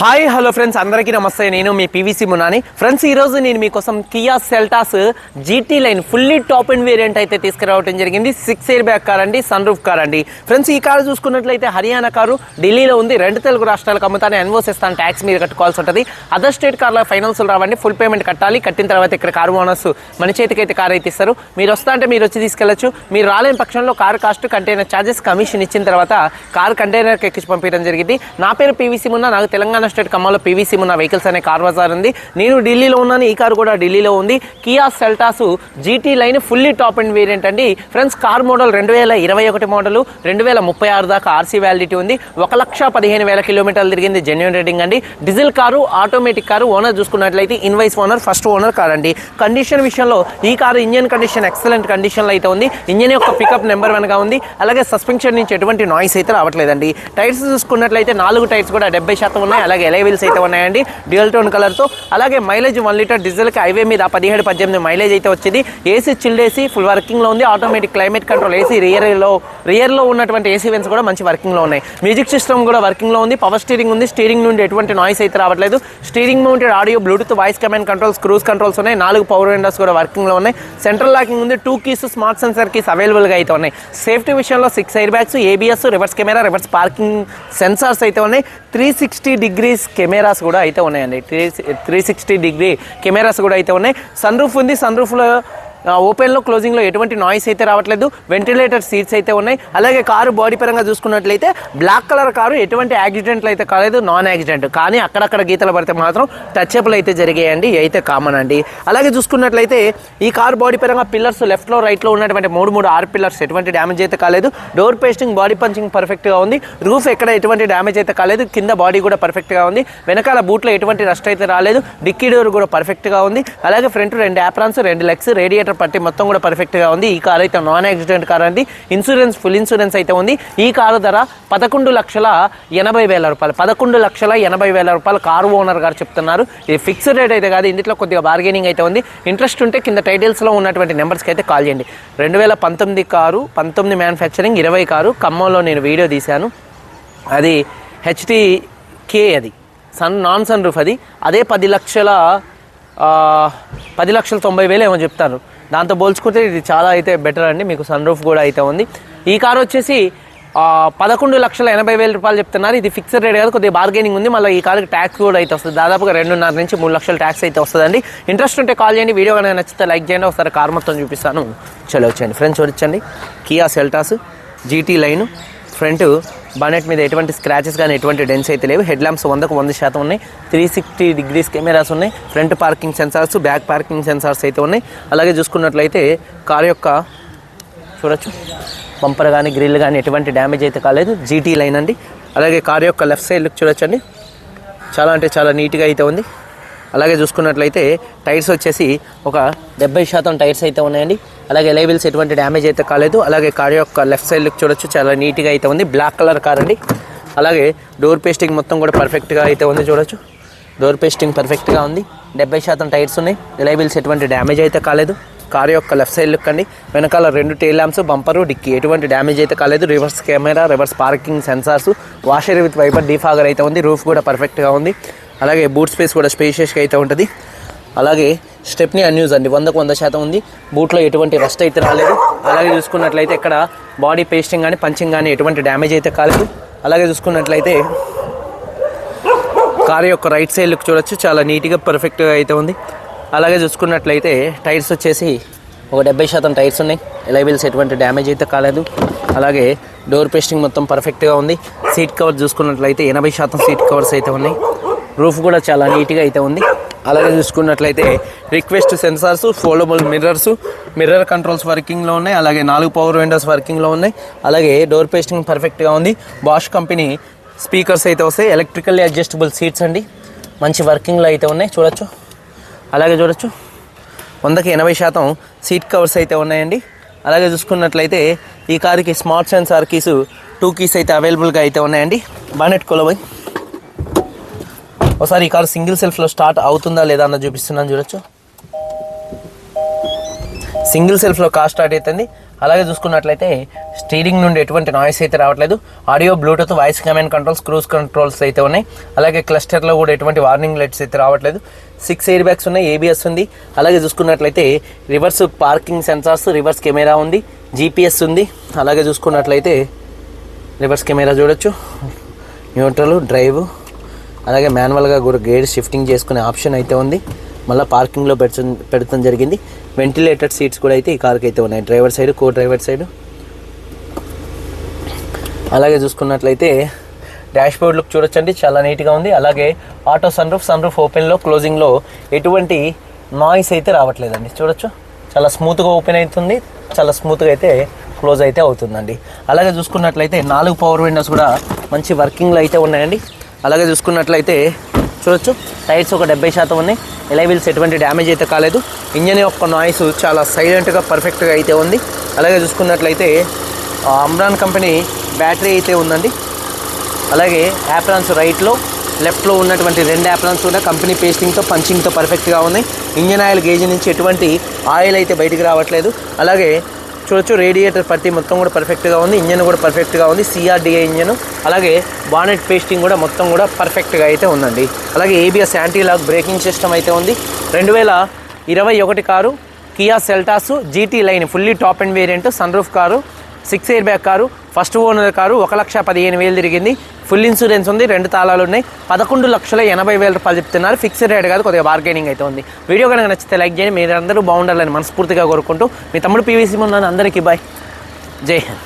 Hi hello friends అందరికీ నమస్తే. నేను మీ పీవీసీ మునాని ఫ్రెండ్స్ ఈ రోజు నేను మీకోసం Kia Seltos GT line fully top and variant అయితే తీసుకురావడం జరిగింది. సిక్స్ ఇయర్ బ్యాక్ కార్ అండి సన్ రూఫ్ కార్ అండి. ఫ్రెండ్స్ ఈ కారు చూసుకున్నట్లయితే హర్యానా కారు ఢిల్లీలో ఉంది. రెండు తెలుగు రాష్ట్రాలకు అమ్ముతాను ఎన్వోస్ ఇస్తాను. ట్యాక్స్ మీద కట్టుకోవాల్సి ఉంటుంది. అదర్ స్టేట్ కార్లో ఫైనాన్స్ రావండి. ఫుల్ పేమెంట్ కట్టాలి. కట్టిన తర్వాత ఇక్కడ కారు ఓనర్స్ మన చేతికి అయితే కార్ అయితే ఇస్తారు. మీరు వస్తా అంటే మీరు వచ్చి తీసుకెళ్ళొచ్చు మీరు రాలేని పక్షంలో car cost container charges commission ఇచ్చిన తర్వాత కారు కంటైనర్కి ఎక్కించి పంపించడం జరిగింది. నా పేరు పీవీసీ మున్నా. నాకు తెలంగాణ స్టేట్ ఖమ్మంలో పీవీసీ ఉన్న వెహికల్స్ అనే కార్ బజార్ ఉంది. నేను ఢిల్లీలో ఉన్నాను ఈ కారు కూడా ఢిల్లీలో ఉంది. Kia Seltos GT line fully top and variant అండి. ఫ్రెండ్స్ కార్ మోడల్ రెండు వేల ఇరవై ఒకటి మోడల్ రెండు వేల ముప్పై ఆరు దాకా ఆర్సీ వ్యాలిడిటీ ఉంది. ఒక లక్ష పదిహేను వేల కిలోమీటర్లు తిరిగింది జెన్యున్ రేటింగ్ అండి. Diesel car automatic car owner చూసుకున్నట్లయితే invoice owner first owner car అండి. కండిషన్ విషయంలో ఈ కారు ఇంజన్ కండిషన్ ఎక్సలెంట్ కండిషన్లో అయితే ఉంది. ఇంజన్ యొక్క పికప్ నెంబర్ వన్గా ఉంది. అలాగే సస్పెన్షన్ నుంచి ఎటువంటి నాయిస్ అయితే రావట్లేదండి. టైర్స్ చూసుకున్నట్లయితే నాలుగు టైర్స్ కూడా డెబ్బై శాతం ఉన్నాయి. అలాగే ఎలైవిల్స్ అయితే ఉన్నాయండి. డ్యూయల్ టోన్ కలర్తో అలాగే మైలేజ్ వన్ లీటర్ డీజిల్కి హైవే మీద పదిహేడు పద్దెనిమిది మైలేజ్ అయితే వచ్చింది. ఏసీ చిల్డ్ ఏసీ ఫుల్ వర్కింగ్లో ఉంది. ఆటోమేటిక్ క్లైమేట్ కంట్రోల్ ఏసీ రియర్లో రియర్లో ఉన్నటువంటి ఏసీ వెన్స్ కూడా మంచి వర్కింగ్లో ఉన్నాయి. మ్యూజిక్ సిస్టమ్ కూడా వర్కింగ్లో ఉంది. పవర్ స్టీరింగ్ ఉంది. స్టీరింగ్ నుండి ఎటువంటి నాయిస్ అయితే రావట్లేదు. Steering mounted audio bluetooth voice command controls cruise controls ఉన్నాయి. నాలుగు పవర్ విండోస్ కూడా వర్కింగ్లో ఉన్నాయి. సెంట్రల్ లాకింగ్ ఉంది. Two keys smart sensor keys అవైలబుల్గా అయితే ఉన్నాయి. సేఫ్టీ విషయంలో six air bags ABS reverse camera reverse parking sensors అయితే ఉన్నాయి. Three sixty degree degrees cameras కూడా అయితే ఉన్నాయండి. Three three sixty degree cameras కూడా అయితే ఉన్నాయి. సన్ రూఫ్ ఉంది. సన్ రూఫ్లో ఓపెన్లో క్లోజింగ్లో ఎటువంటి నాయిస్ అయితే రావట్లేదు. వెంటిలేటర్ సీట్స్ అయితే ఉన్నాయి. అలాగే కారు బాడీ పరంగా చూసుకున్నట్లయితే బ్లాక్ కలర్ కారు ఎటువంటి యాక్సిడెంట్లు అయితే కాలేదు. నాన్ యాక్సిడెంట్ కానీ అక్కడక్కడ గీతలు పడితే మాత్రం టచ్అప్లు అయితే జరిగాయండి. అయితే కామన్ అండి. అలాగే చూసుకున్నట్లయితే ఈ కారు బాడీ పరంగా పిల్లర్స్ లెఫ్ట్లో రైట్లో ఉన్నటువంటి మూడు మూడు ఆరు పిల్లర్స్ ఎటువంటి డ్యామేజ్ అయితే కాలేదు. డోర్ పేస్టింగ్ బాడీ పంచింగ్ పర్ఫెక్ట్గా ఉంది. రూఫ్ ఎక్కడ ఎటువంటి డ్యామేజ్ అయితే కాలేదు. కింద బాడీ కూడా పర్ఫెక్ట్గా ఉంది. వెనకాల బూట్లో ఎటువంటి రస్ట్ అయితే రాలేదు. డిక్కీ డోర్ కూడా పర్ఫెక్ట్గా ఉంది. అలాగే ఫ్రంట్ రెండు యాప్రాన్స్ రెండు లెగ్స్ రేడియేటర్ పట్టి మొత్తం కూడా పర్ఫెక్ట్గా ఉంది. ఈ కార్ అయితే నాన్ యాక్సిడెంట్ కార్ అండి. ఇన్సూరెన్స్ ఫుల్ ఇన్సూరెన్స్ అయితే ఉంది. ఈ కారు ధర పదకొండు లక్షల ఎనభై వేల రూపాయలు. పదకొండు లక్షల ఎనభై వేల రూపాయలు కారు ఓనర్ గారు చెప్తున్నారు. ఇది ఫిక్స్డ్ రేట్ అయితే కాదు ఇందులో కొద్దిగా బార్గెనింగ్ అయితే ఉంది. ఇంట్రెస్ట్ ఉంటే కింద టైటిల్స్లో ఉన్నటువంటి నెంబర్స్కి అయితే కాల్ చేయండి. రెండు వేల పంతొమ్మిది కారు పంతొమ్మిది మ్యానుఫ్యాక్చరింగ్ ఇరవై కారు. ఖమ్మంలో నేను వీడియో తీశాను. అది హెచ్డి కే అది. సన్ నాన్ సన్ రూఫ్ అది. అదే పది లక్షల పది లక్షల తొంభై వేలు ఏమో చెప్తాను దాంతో పోల్చుకుంటే ఇది చాలా అయితే బెటర్ అండి. మీకు సన్ రూఫ్ కూడా అయితే ఉంది. ఈ కార్ వచ్చేసి పదకొండు లక్షల ఎనభై వేల రూపాయలు చెప్తున్నారు. ఇది ఫిక్స్డ్ రేట్ కాదు కొద్దిగా బార్గెనింగ్ ఉంది. మళ్ళీ ఈ కార్కి ట్యాక్స్ కూడా అయితే వస్తుంది. దాదాపుగా రెండున్నర నుంచి మూడు లక్షల ట్యాక్స్ అయితే వస్తుందండి. ఇంట్రెస్ట్ ఉంటే కాల్ చేయండి. వీడియో కనుక నచ్చితే లైక్ చేయండి. ఒకసారి కార్ మొత్తం చూపిస్తాను. చలో వచ్చేయండి. ఫ్రెండ్స్ వచ్చండి Kia Seltos GT line front bonnet మీద ఎటువంటి స్క్రాచెస్ కానీ ఎటువంటి డెన్స్ అయితే లేవు. హెడ్ ల్యాంప్స్ వందకు వంద శాతం ఉన్నాయి. త్రీ సిక్స్టీ డిగ్రీస్ కెమెరాస్ ఉన్నాయి. Front parking sensors back parking sensors అయితే ఉన్నాయి. అలాగే చూసుకున్నట్లయితే కార్ యొక్క చూడొచ్చు. బంపర్ కానీ గ్రిల్ కానీ ఎటువంటి డ్యామేజ్ అయితే కాలేదు. జీటీ లైన్ అండి. అలాగే కార్ యొక్క లెఫ్ట్ సైడ్ లుక్ చూడొచ్చండి. చాలా అంటే చాలా నీట్గా అయితే ఉంది. అలాగే చూసుకున్నట్లయితే టైర్స్ వచ్చేసి ఒక డెబ్బై శాతం టైర్స్ అయితే ఉన్నాయండి. అలాగే లేబిల్స్ ఎటువంటి డ్యామేజ్ అయితే కాలేదు. అలాగే కార్ యొక్క లెఫ్ట్ సైడ్ లుక్ చూడొచ్చు చాలా నీట్గా అయితే ఉంది. బ్లాక్ కలర్ కార్ అండి. అలాగే డోర్ పేస్టింగ్ మొత్తం కూడా పర్ఫెక్ట్గా అయితే ఉంది చూడొచ్చు. డోర్ పేస్టింగ్ పర్ఫెక్ట్గా ఉంది. డెబ్బై శాతం టైర్స్ ఉన్నాయి. లైబిల్స్ ఎటువంటి డ్యామేజ్ అయితే కాలేదు. కార్ యొక్క లెఫ్ట్ సైడ్ లుక్ అండి. వెనకాల రెండు టైల్ ల్యాంప్స్ బంపరు డిక్కీ. ఎటువంటి డ్యామేజ్ అయితే కాలేదు. Reverse camera reverse parking sensors washer with wiper defogger అయితే ఉంది. రూఫ్ కూడా పర్ఫెక్ట్గా ఉంది. అలాగే బూట్ స్పేస్ కూడా స్పేషియస్గా అయితే ఉంటుంది. అలాగే స్టెప్ని అన్యూజ్ అండి వందకు వంద శాతం ఉంది. బూట్లో ఎటువంటి రస్ట్ అయితే రాలేదు. అలాగే చూసుకున్నట్లయితే ఇక్కడ బాడీ పేస్టింగ్ కానీ పంచింగ్ కానీ ఎటువంటి డ్యామేజ్ అయితే కాలేదు. అలాగే చూసుకున్నట్లయితే కార్ యొక్క రైట్ సైడ్ లుక్ చూడొచ్చు. చాలా నీట్గా పర్ఫెక్ట్గా అయితే ఉంది. అలాగే చూసుకున్నట్లయితే టైర్స్ వచ్చేసి ఒక డెబ్బై శాతం టైర్స్ ఉన్నాయి. ఎలైబిల్స్ ఎటువంటి డ్యామేజ్ అయితే కాలేదు. అలాగే డోర్ పేస్టింగ్ మొత్తం పర్ఫెక్ట్గా ఉంది. సీట్ కవర్ చూసుకున్నట్లయితే ఎనభై శాతం సీట్ కవర్స్ అయితే ఉన్నాయి. రూఫ్ కూడా చాలా నీట్గా అయితే ఉంది. అలాగే చూసుకున్నట్లయితే request sensors foldable mirrors mirror controls వర్కింగ్లో ఉన్నాయి. అలాగే నాలుగు పవర్ విండోస్ వర్కింగ్లో ఉన్నాయి. అలాగే డోర్ పేస్టింగ్ పర్ఫెక్ట్గా ఉంది. బాష్ కంపెనీ స్పీకర్స్ అయితే వస్తాయి. ఎలక్ట్రికల్లీ అడ్జస్టబుల్ సీట్స్ అండి. మంచి వర్కింగ్లో అయితే ఉన్నాయి. చూడొచ్చు. అలాగే చూడొచ్చు. వందకి ఎనభై శాతం సీట్ కవర్స్ అయితే ఉన్నాయండి. అలాగే చూసుకున్నట్లయితే ఈ కారుకి smart sensor keys two keys అయితే అవైలబుల్గా అయితే ఉన్నాయండి. బానెట్ కొలబోయ్ ఒకసారి ఈ కారు సింగిల్ సెల్ఫ్లో స్టార్ట్ అవుతుందా లేదా అన్న చూపిస్తున్నాను చూడొచ్చు. సింగిల్ సెల్ఫ్లో కార్ స్టార్ట్ అవుతుంది. అలాగే చూసుకున్నట్లయితే స్టీరింగ్ నుండి ఎటువంటి నాయిస్ అయితే రావట్లేదు. Audio bluetooth voice command controls cruise controls అయితే ఉన్నాయి. అలాగే క్లస్టర్లో కూడా ఎటువంటి వార్నింగ్ లైట్స్ అయితే రావట్లేదు. సిక్స్ ఎయిర్ బ్యాగ్స్ ఉన్నాయి ఏబిఎస్ ఉంది. అలాగే చూసుకున్నట్లయితే reverse parking sensors reverse camera ఉంది. జీపీఎస్ ఉంది. అలాగే చూసుకున్నట్లయితే రివర్స్ కెమెరా చూడొచ్చు. Neutral drive. అలాగే మాన్యువల్గా కూడా గేర్ షిఫ్టింగ్ చేసుకునే ఆప్షన్ అయితే ఉంది. మళ్ళీ పార్కింగ్లో పెడతాం పెడతాం జరిగింది. వెంటిలేటెడ్ సీట్స్ కూడా అయితే ఈ కార్కి అయితే ఉన్నాయి. Driver side co driver side. అలాగే చూసుకున్నట్లయితే డాష్బోర్డ్ లుక్ చూడొచ్చండి. చాలా నీట్గా ఉంది. అలాగే auto sun roof sun roof ఓపెన్లో క్లోజింగ్లో ఎటువంటి నాయిస్ అయితే రావట్లేదండి. చూడొచ్చు. చాలా స్మూత్గా ఓపెన్ అవుతుంది. చాలా స్మూత్గా అయితే క్లోజ్ అయితే అవుతుందండి. అలాగే చూసుకున్నట్లయితే నాలుగు పవర్ విండోస్ కూడా మంచి వర్కింగ్లో అయితే ఉన్నాయండి. అలాగే చూసుకున్నట్లయితే చూడొచ్చు టైర్స్ ఒక డెబ్బై శాతం ఉన్నాయి. ఎలైవిల్స్ ఎటువంటి డ్యామేజ్ అయితే కాలేదు. ఇంజన్ యొక్క నాయిస్ చాలా సైలెంట్గా పర్ఫెక్ట్గా అయితే ఉంది. అలాగే చూసుకున్నట్లయితే అమ్రాన్ కంపెనీ బ్యాటరీ అయితే ఉందండి. అలాగే యాప్రాన్స్ రైట్లో లెఫ్ట్లో ఉన్నటువంటి రెండు యాప్రాన్స్ కూడా కంపెనీ పేస్టింగ్తో పంచింగ్తో పర్ఫెక్ట్గా ఉన్నాయి. ఇంజన్ ఆయిల్ గేజ్ నుంచి ఎటువంటి ఆయిల్ అయితే బయటికి రావట్లేదు. అలాగే చూడొచ్చు. రేడియేటర్ పత్తి మొత్తం కూడా పర్ఫెక్ట్గా ఉంది. ఇంజన్ కూడా పర్ఫెక్ట్గా ఉంది. సిఆర్డిఏ ఇంజన్ అలాగే బానెట్ పేస్టింగ్ కూడా మొత్తం కూడా పర్ఫెక్ట్గా అయితే ఉందండి. అలాగే ABS anti lock braking system అయితే ఉంది. రెండు వేల ఇరవై ఒకటి car Kia Seltos GT line fully top end variant sun roof car six year back car first owner car ఒక లక్ష పదిహేను వేలు తిరిగింది. ఫుల్ ఇన్సూరెన్స్ ఉంది రెండు తాళాలు ఉన్నాయి. పదకొండు లక్షల ఎనభై వేల రూపాయలు చెప్తున్నారు. ఫిక్స్డ్ రేట్ కాదు కొద్దిగా బార్గెనింగ్ అయితే ఉంది. వీడియో కనుక నచ్చితే లైక్ చేయండి. మీరందరూ బాగుండాలని మనస్ఫూర్తిగా కోరుకుంటూ మీ తమ్ముడు పీవీసీ ఉన్నాను అందరికీ బాయ్. జై హింద్.